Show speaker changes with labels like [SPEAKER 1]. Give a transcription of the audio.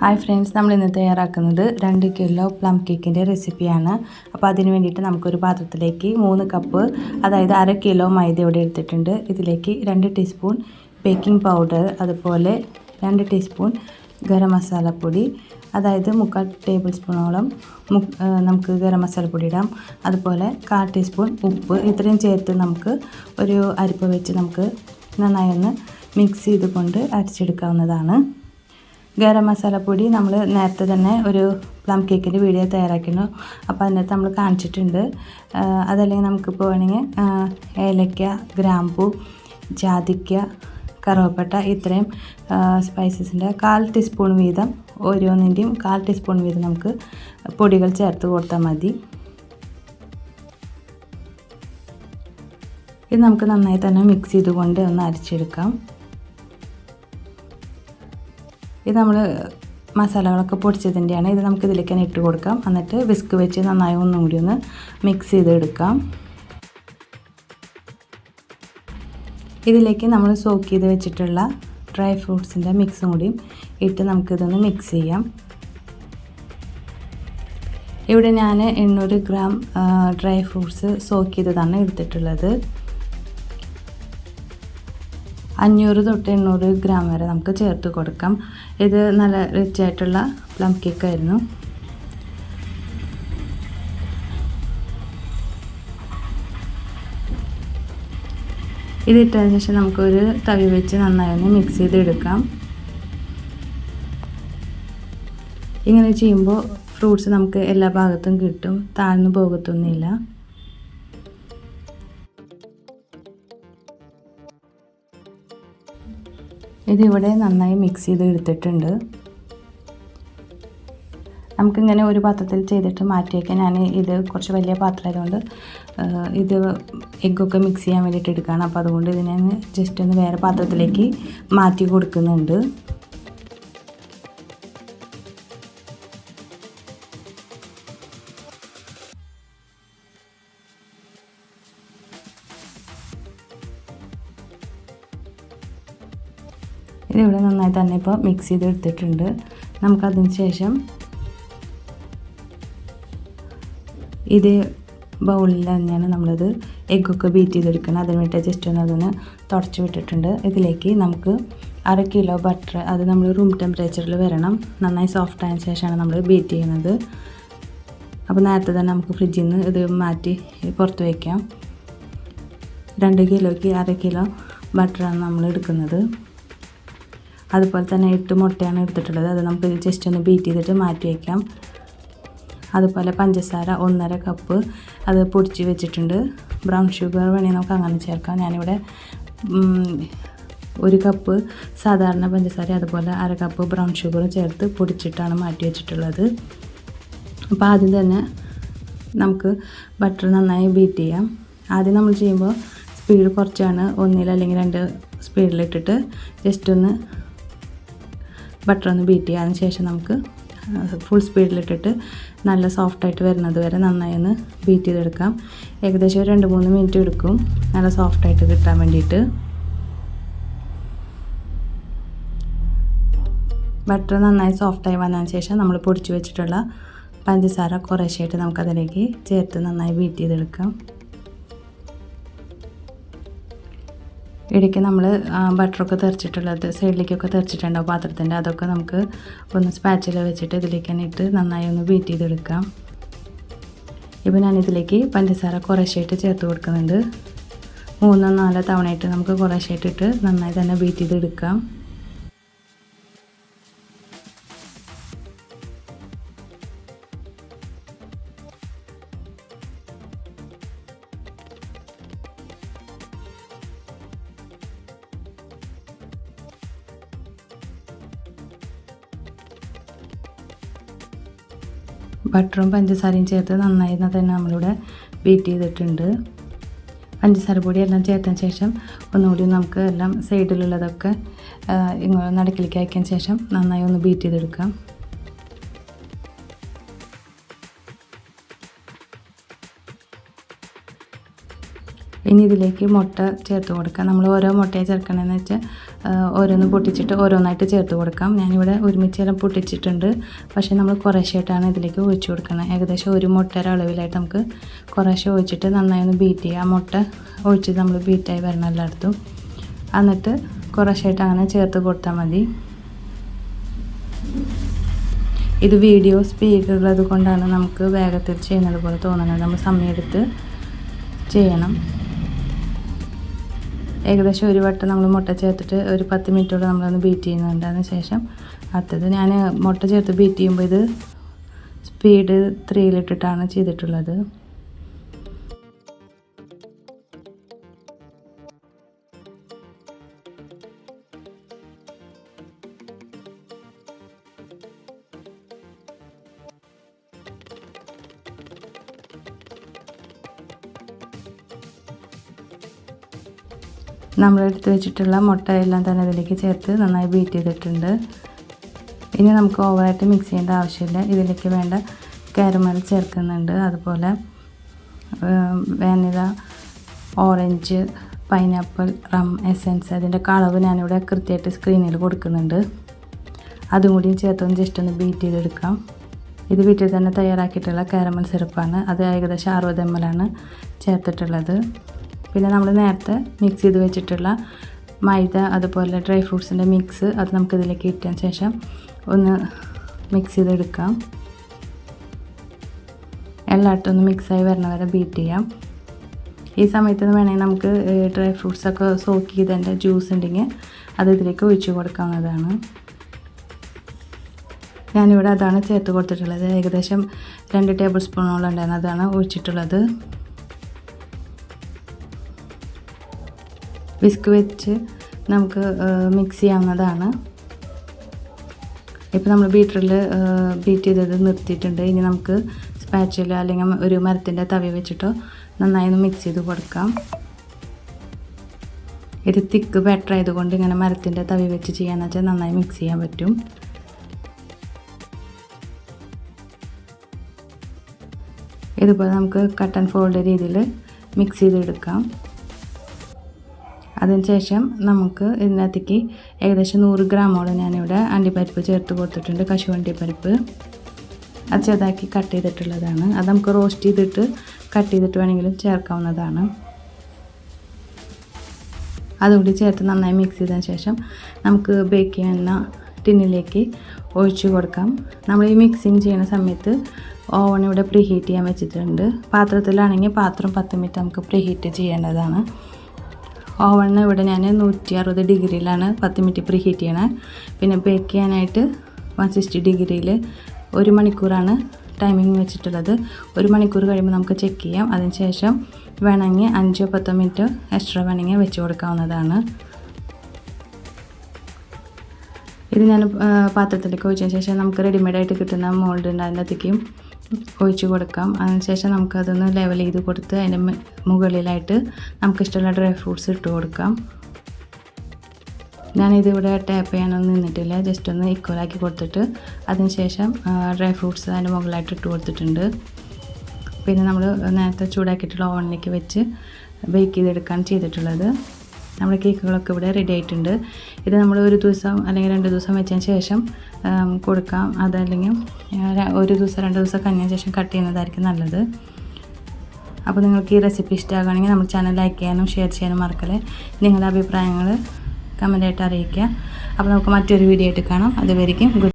[SPEAKER 1] Hi friends നമ്മൾ ഇന്ന് തയ്യാറാക്കുന്നത് രണ്ട് കിലോ പ്ലം കേക്കിന്റെ റെസിപ്പിയാണ്. അപ്പോൾ അതിന് വേണ്ടിയിട്ട് നമുക്കൊരു പാത്രത്തിലേക്ക് മൂന്ന് കപ്പ് അതായത് അര കിലോ മൈദ ഇവിടെ എടുത്തിട്ടുണ്ട്. ഇതിലേക്ക് രണ്ട് ടീസ്പൂൺ ബേക്കിംഗ് പൗഡർ അതുപോലെ രണ്ട് ടീസ്പൂൺ ഗരം മസാലപ്പൊടി അതായത് മുക്കാൽ ടേബിൾ സ്പൂണോളം നമുക്ക് ഗരം മസാലപ്പൊടി ഇടാം. അതുപോലെ കാൽ ടീസ്പൂൺ ഉപ്പ് ഇത്രയും ചേർത്ത് നമുക്ക് ഒരു അരിപ്പ വെച്ച് നമുക്ക് നന്നായി ഒന്ന് മിക്സ് ചെയ്തുകൊണ്ട് അരച്ചെടുക്കാവുന്നതാണ്. ഗരം മസാലപ്പൊടി നമ്മൾ നേരത്തെ തന്നെ ഒരു പ്ലം കേക്കിന്റെ വീഡിയോ തയ്യാറാക്കിയിരുന്നു. അപ്പോൾ അതിനകത്ത് നമ്മൾ കാണിച്ചിട്ടുണ്ട്. അതല്ലെങ്കിൽ നമുക്കിപ്പോൾ വേണമെങ്കിൽ ഏലക്ക ഗ്രാമ്പൂ ജാതിക്ക കറുവപ്പട്ട ഇത്രയും സ്പൈസസിന്റെ കാൽ ടീസ്പൂൺ വീതം ഓരോന്നിന്റെയും കാൽ ടീസ്പൂൺ വീതം നമുക്ക് പൊടികൾ ചേർത്ത് കൊടുത്താൽ മതി. ഇത് നമുക്ക് നന്നായി തന്നെ മിക്സ് ചെയ്തുകൊണ്ട് ഒന്ന് അരച്ചെടുക്കാം. ഇത് നമ്മൾ മസാലകളൊക്കെ പൊടിച്ചതിന്റെയാണ് ഇത് നമുക്ക് ഇതിലേക്ക് തന്നെ ഇട്ട് കൊടുക്കാം. എന്നിട്ട് വിസ്ക് വെച്ച് നന്നായി ഒന്നും കൂടി ഒന്ന് മിക്സ് ചെയ്തെടുക്കാം. ഇതിലേക്ക് നമ്മൾ സോക്ക് ചെയ്ത് വെച്ചിട്ടുള്ള ഡ്രൈ ഫ്രൂട്ട്സിന്റെ മിക്സും കൂടിയും ഇട്ട് നമുക്കിതൊന്ന് മിക്സ് ചെയ്യാം. ഇവിടെ ഞാൻ എണ്ണൂറ് ഗ്രാം ഡ്രൈ ഫ്രൂട്ട്സ് സോക്ക് ചെയ്തതാണ് എടുത്തിട്ടുള്ളത്. അഞ്ഞൂറ് തൊട്ട് എണ്ണൂറ് ഗ്രാം വരെ നമുക്ക് ചേർത്ത് കൊടുക്കാം. ഇത് നല്ല റിച്ച് ആയിട്ടുള്ള പ്ലം കേക്കായിരുന്നു ഇതിട്ടതിന് ശേഷം നമുക്കൊരു തവി വെച്ച് നന്നായി ഒന്ന് മിക്സ് ചെയ്തെടുക്കാം. ഇങ്ങനെ ചെയ്യുമ്പോൾ ഫ്രൂട്ട്സ് നമുക്ക് എല്ലാ ഭാഗത്തും കിട്ടും താഴ്ന്നു പോകത്തൊന്നുമില്ല. ഇതിവിടെ നന്നായി മിക്സ് ചെയ്ത് എടുത്തിട്ടുണ്ട്. നമുക്കിങ്ങനെ ഒരു പാത്രത്തിൽ ചെയ്തിട്ട് മാറ്റി വയ്ക്കാൻ ഞാൻ ഇത് കുറച്ച് വലിയ പാത്രമായതുകൊണ്ട് ഇത് എഗ്ഗൊക്കെ മിക്സ് ചെയ്യാൻ വേണ്ടിയിട്ട് എടുക്കുകയാണ്. അപ്പോൾ അതുകൊണ്ട് ഇതിനെ ജസ്റ്റ് ഒന്ന് വേറെ പാത്രത്തിലേക്ക് മാറ്റി കൊടുക്കുന്നുണ്ട്. ഇതിവിടെ നന്നായി തന്നെ ഇപ്പോൾ മിക്സ് ചെയ്തെടുത്തിട്ടുണ്ട്. നമുക്കതിന് ശേഷം ഇത് ബൗളിൽ തന്നെയാണ് നമ്മളത് എഗ്ഗൊക്കെ ബീറ്റ് ചെയ്തെടുക്കണം അതിന് വേണ്ടി ജസ്റ്റ് ഒന്ന് അതൊന്ന് തുടച്ച് വിട്ടിട്ടുണ്ട്. ഇതിലേക്ക് നമുക്ക് അര കിലോ ബട്ടർ അത് നമ്മൾ റൂം ടെമ്പറേച്ചറിൽ വരണം. നന്നായി സോഫ്റ്റ് ആയതിനു ശേഷമാണ് നമ്മൾ ബീറ്റ് ചെയ്യുന്നത്. അപ്പോൾ നേരത്തെ തന്നെ നമുക്ക് ഫ്രിഡ്ജിൽ നിന്ന് ഇത് മാറ്റി പുറത്ത് വയ്ക്കാം രണ്ട് കിലോയ്ക്ക് അര കിലോ ബട്ടറാണ് നമ്മൾ എടുക്കുന്നത്. അതുപോലെ തന്നെ എട്ട് മുട്ടയാണ് എടുത്തിട്ടുള്ളത്. അത് നമുക്ക് ജസ്റ്റ് ഒന്ന് ബീറ്റ് ചെയ്തിട്ട് മാറ്റി വയ്ക്കാം അതുപോലെ പഞ്ചസാര ഒന്നര കപ്പ് അത് പൊടിച്ച് വെച്ചിട്ടുണ്ട്. ബ്രൗൺ ഷുഗർ വേണമെങ്കിൽ നമുക്ക് അങ്ങനെ ചേർക്കാം. ഞാനിവിടെ ഒരു കപ്പ് സാധാരണ പഞ്ചസാര അതുപോലെ അര കപ്പ് ബ്രൗൺ ഷുഗറും ചേർത്ത് പൊടിച്ചിട്ടാണ് മാറ്റി വെച്ചിട്ടുള്ളത്. അപ്പോൾ ആദ്യം തന്നെ നമുക്ക് ബട്ടർ നന്നായി ബീറ്റ് ചെയ്യാം. ആദ്യം നമ്മൾ ചെയ്യുമ്പോൾ സ്പീഡ് കുറച്ചാണ്. ഒന്നിൽ അല്ലെങ്കിൽ രണ്ട് സ്പീഡിലിട്ടിട്ട് ജസ്റ്റ് ഒന്ന് ബട്ടർ ഒന്ന് ബീറ്റ് ചെയ്യാൻ ശേഷം നമുക്ക് ഫുൾ സ്പീഡിലിട്ടിട്ട് നല്ല സോഫ്റ്റായിട്ട് വരുന്നത് വരെ നന്നായി ഒന്ന് ബീറ്റ് ചെയ്തെടുക്കാം. ഏകദേശം ഒരു രണ്ട് മൂന്ന് മിനിറ്റ് എടുക്കും. നല്ല സോഫ്റ്റായിട്ട് കിട്ടാൻ വേണ്ടിയിട്ട്. ബട്ടർ നന്നായി സോഫ്റ്റായി വന്നതിന് ശേഷം നമ്മൾ പൊടിച്ച് വെച്ചിട്ടുള്ള പഞ്ചസാര കുറേശ്ശായിട്ട് നമുക്കതിലേക്ക് ചേർത്ത് നന്നായി ബീറ്റ് ചെയ്തെടുക്കാം. ഇടയ്ക്ക് നമ്മൾ ബട്ടറൊക്കെ തെറിച്ചിട്ടുള്ളത് സൈഡിലേക്കൊക്കെ തെറിച്ചിട്ടുണ്ടാവും പാത്രത്തിന്റെ അതൊക്കെ നമുക്ക് ഒന്ന് സ്പാച്ചിൽ വെച്ചിട്ട് ഇതിലേക്ക് തന്നെ ഇട്ട് നന്നായി ഒന്ന് ബീറ്റ് ചെയ്തെടുക്കാം. ഇപ്പോൾ ഞാനിതിലേക്ക് പഞ്ചസാര കുറേശ്ശായിട്ട് ചേർത്ത് കൊടുക്കുന്നുണ്ട്. മൂന്നോ നാലോ തവണയായിട്ട് നമുക്ക് കുറേശ്ശായിട്ട് ഇട്ട് നന്നായി തന്നെ ബീറ്റ് ചെയ്തെടുക്കാം. ബട്ടറും പഞ്ചസാരയും ചേർത്ത് നന്നായി തന്നെ നമ്മളിവിടെ ബീറ്റ് ചെയ്തിട്ടുണ്ട്. പഞ്ചസാര പൊടി എല്ലാം ചേർത്തതിന് ശേഷം ഒന്നുകൂടി നമുക്ക് എല്ലാം സൈഡിലുള്ളതൊക്കെ ഇങ്ങനെ നടക്കിലേക്ക് അയക്കിയതിന് ശേഷം നന്നായി ഒന്ന് ബീറ്റ് ചെയ്തെടുക്കാം. ഇനി ഇതിലേക്ക് മുട്ട ചേർത്ത് കൊടുക്കാം. നമ്മൾ ഓരോ മുട്ടയെ ചേർക്കണമെന്ന് വെച്ചാൽ ഓരോന്ന് പൊട്ടിച്ചിട്ട് ഓരോന്നായിട്ട് ചേർത്ത് കൊടുക്കാം. ഞാനിവിടെ ഒരുമിച്ചെല്ലാം പൊട്ടിച്ചിട്ടുണ്ട്. പക്ഷേ നമ്മൾ കുറേശ്ശായിട്ടാണ് ഇതിലേക്ക് ഒഴിച്ച് കൊടുക്കുന്നത് ഏകദേശം ഒരു മുട്ടയുടെ അളവിലായിട്ട് നമുക്ക് കുറേശ്ശെ ഒഴിച്ചിട്ട് നന്നായി ഒന്ന് ബീറ്റ് ചെയ്യുക ആ മുട്ട ഒഴിച്ച് നമ്മൾ ബീറ്റായി വരണം എല്ലായിടത്തും. എന്നിട്ട് കുറേശ്ശായിട്ട് അങ്ങനെ ചേർത്ത് കൊടുത്താൽ മതി. ഇത് വീഡിയോ സ്പീഡ് ഉള്ളത് കൊണ്ടാണ് നമുക്ക് വേഗത്തിൽ ചെയ്യുന്നത് പോലെ തോന്നുന്നത്. നമ്മൾ സമയമെടുത്ത് ചെയ്യണം. ഏകദേശം ഒരു വട്ടം നമ്മൾ മുട്ട ചേർത്തിട്ട് ഒരു പത്ത് മിനിറ്റോടെ നമ്മളൊന്ന് ബീറ്റ് ചെയ്യുന്നുണ്ട് അതിന് ശേഷം. അടുത്തത് ഞാൻ മുട്ട ചേർത്ത് ബീറ്റ് ചെയ്യുമ്പോൾ ഇത് സ്പീഡ് ത്രീയിലിട്ടിട്ടാണ് ചെയ്തിട്ടുള്ളത്. നമ്മൾ എടുത്ത് വെച്ചിട്ടുള്ള മുട്ട എല്ലാം തന്നെ ഇതിലേക്ക് ചേർത്ത് നന്നായി ബീറ്റ് ചെയ്തിട്ടുണ്ട്. ഇനി നമുക്ക് ഓവറായിട്ട് മിക്സ് ചെയ്യേണ്ട ആവശ്യമില്ല. ഇതിലേക്ക് വേണ്ട കാരമൽ ചേർക്കുന്നുണ്ട്. അതുപോലെ vanilla orange pineapple rum essence അതിന്റെ കളവ് ഞാനിവിടെ കൃത്യമായിട്ട് സ്ക്രീനിൽ കൊടുക്കുന്നുണ്ട്. അതും കൂടി ചേർത്തൊന്ന് ജസ്റ്റ് ഒന്ന് ബീറ്റ് ചെയ്തെടുക്കാം. ഇത് വീട്ടിൽ തന്നെ തയ്യാറാക്കിയിട്ടുള്ള കാരമൽ സിറപ്പാണ് അത് ഏകദേശം അറുപത് എം ആണ് ചേർത്തിട്ടുള്ളത്. പിന്നെ നമ്മൾ നേരത്തെ മിക്സ് ചെയ്ത് വെച്ചിട്ടുള്ള മൈദ അതുപോലെ ഡ്രൈ ഫ്രൂട്ട്സിന്റെ മിക്സ് അത് നമുക്ക് ഇതിലേക്ക് ഇട്ടതിന് ശേഷം ഒന്ന് മിക്സ് ചെയ്തെടുക്കാം. എല്ലായിട്ടും ഒന്ന് മിക്സായി വരണ വരെ ബീറ്റ് ചെയ്യാം. ഈ സമയത്ത് വേണമെങ്കിൽ നമുക്ക് ഡ്രൈ ഫ്രൂട്ട്സൊക്കെ സോക്ക് ചെയ്തതിന്റെ ജ്യൂസ് ഉണ്ടെങ്കിൽ അത് ഇതിലേക്ക് ഒഴിച്ച് കൊടുക്കാവുന്നതാണ്. ഞാനിവിടെ അതാണ് ചേർത്ത് കൊടുത്തിട്ടുള്ളത്. ഏകദേശം രണ്ട് ടേബിൾ സ്പൂണോളം ഉണ്ടായിരുന്നു. അതാണ് ഒഴിച്ചിട്ടുള്ളത്. വിസ്ക് വെച്ച് നമുക്ക് മിക്സ് ചെയ്യാവുന്നതാണ്. ഇപ്പോൾ നമ്മൾ ബീറ്ററിൽ ബീറ്റ് ചെയ്തത് നിർത്തിയിട്ടുണ്ട്. ഇനി നമുക്ക് സ്പാച്ചിൽ അല്ലെങ്കിൽ ഒരു മരത്തിന്റെ തവി വെച്ചിട്ടോ നന്നായി ഒന്ന് മിക്സ് ചെയ്ത് കൊടുക്കാം. ഇത് തിക്ക് ബാറ്റർ ആയതുകൊണ്ട് ഇങ്ങനെ മരത്തിന്റെ തവി വെച്ച് ചെയ്യാന്ന് വെച്ചാൽ നന്നായി മിക്സ് ചെയ്യാൻ പറ്റും. ഇതുപോലെ നമുക്ക് കട്ട് ആൻഡ് ഫോൾഡ് രീതിയിൽ മിക്സ് ചെയ്തെടുക്കാം. അതിനുശേഷം നമുക്ക് ഇതിനകത്തേക്ക് ഏകദേശം നൂറ് ഗ്രാമോളം ഞാനിവിടെ അണ്ടിപ്പരിപ്പ് ചേർത്ത് കൊടുത്തിട്ടുണ്ട് കശു അണ്ടിപ്പരിപ്പ്. അത് ചെറുതാക്കി കട്ട് ചെയ്തിട്ടുള്ളതാണ്. അത് നമുക്ക് റോസ്റ്റ് ചെയ്തിട്ട് കട്ട് ചെയ്തിട്ട് വേണമെങ്കിലും ചേർക്കാവുന്നതാണ്. അതുകൂടി ചേർത്ത് നന്നായി മിക്സ് ചെയ്തതിന് ശേഷം നമുക്ക് ബേക്ക് ചെയ്യുന്ന ടിന്നിലേക്ക് ഒഴിച്ചു കൊടുക്കാം. നമ്മൾ ഈ മിക്സിങ് ചെയ്യുന്ന സമയത്ത് ഓവൺ ഇവിടെ പ്രീഹീറ്റ് ചെയ്യാൻ വെച്ചിട്ടുണ്ട്. പാത്രത്തിലാണെങ്കിൽ പാത്രം പത്ത് മിനിറ്റ് നമുക്ക് പ്രീഹീറ്റ് ചെയ്യേണ്ടതാണ്. ഓവണിന് ഇവിടെ ഞാൻ നൂറ്റി അറുപത് ഡിഗ്രിയിലാണ് പത്ത് മിനിറ്റ് പ്രീ ഹീറ്റ് ചെയ്യണത് പിന്നെ ബേക്ക് ചെയ്യാനായിട്ട് വൺ സിക്സ്റ്റി ഡിഗ്രിയിൽ ഒരു മണിക്കൂറാണ് ടൈമിംഗ് വെച്ചിട്ടുള്ളത്. ഒരു മണിക്കൂർ കഴിയുമ്പോൾ നമുക്ക് ചെക്ക് ചെയ്യാം. അതിനുശേഷം വേണമെങ്കിൽ അഞ്ചോ പത്തോ മിനിറ്റ് എക്സ്ട്രാ വേണമെങ്കിൽ വെച്ച് കൊടുക്കാവുന്നതാണ്. ഇത് ഞാൻ പാത്രത്തിലേക്ക് ഒഴിച്ചതിന് ശേഷം നമുക്ക് റെഡിമെയ്ഡായിട്ട് കിട്ടുന്ന മോൾഡ് ഉണ്ട് ഒഴിച്ച് കൊടുക്കാം. അതിനുശേഷം നമുക്കതൊന്ന് ലെവൽ ചെയ്ത് കൊടുത്ത് അതിന്റെ മുകളിലായിട്ട് നമുക്കിഷ്ടമുള്ള ഡ്രൈ ഫ്രൂട്ട്സ് ഇട്ട് കൊടുക്കാം. ഞാനിതിവിടെ ടാപ്പ് ചെയ്യാനൊന്നും നിന്നിട്ടില്ല. ജസ്റ്റ് ഒന്ന് ഇക്വലാക്കി കൊടുത്തിട്ട് അതിനുശേഷം ഡ്രൈ ഫ്രൂട്ട്സ് അതിന്റെ മുകളിലായിട്ട് ഇട്ട് കൊടുത്തിട്ടുണ്ട്. പിന്നെ നമ്മൾ നേരത്തെ ചൂടാക്കിയിട്ടുള്ള ഓവനിലേക്ക് വെച്ച് ബേക്ക് ചെയ്തെടുക്കാൻ ചെയ്തിട്ടുള്ളത്. നമ്മുടെ കേക്കുകളൊക്കെ ഇവിടെ റെഡി ആയിട്ടുണ്ട്. ഇത് നമ്മൾ ഒരു ദിവസം അല്ലെങ്കിൽ രണ്ട് ദിവസം വെച്ചതിന് ശേഷം കൊടുക്കാം. അതല്ലെങ്കിൽ ഒരു ദിവസം രണ്ട് ദിവസം കഴിഞ്ഞതിന് ശേഷം കട്ട് ചെയ്യുന്നതായിരിക്കും നല്ലത്. അപ്പോൾ നിങ്ങൾക്ക് ഈ റെസിപ്പി ഇഷ്ടമാകുകയാണെങ്കിൽ നമ്മൾ ചാനൽ ലൈക്ക് ചെയ്യാനും ഷെയർ ചെയ്യാനും മറക്കല്ലേ. നിങ്ങളുടെ അഭിപ്രായങ്ങൾ കമന്റായിട്ട് അറിയിക്കുക. അപ്പോൾ നമുക്ക് മറ്റൊരു വീഡിയോ ആയിട്ട് കാണാം. അതുവരെയും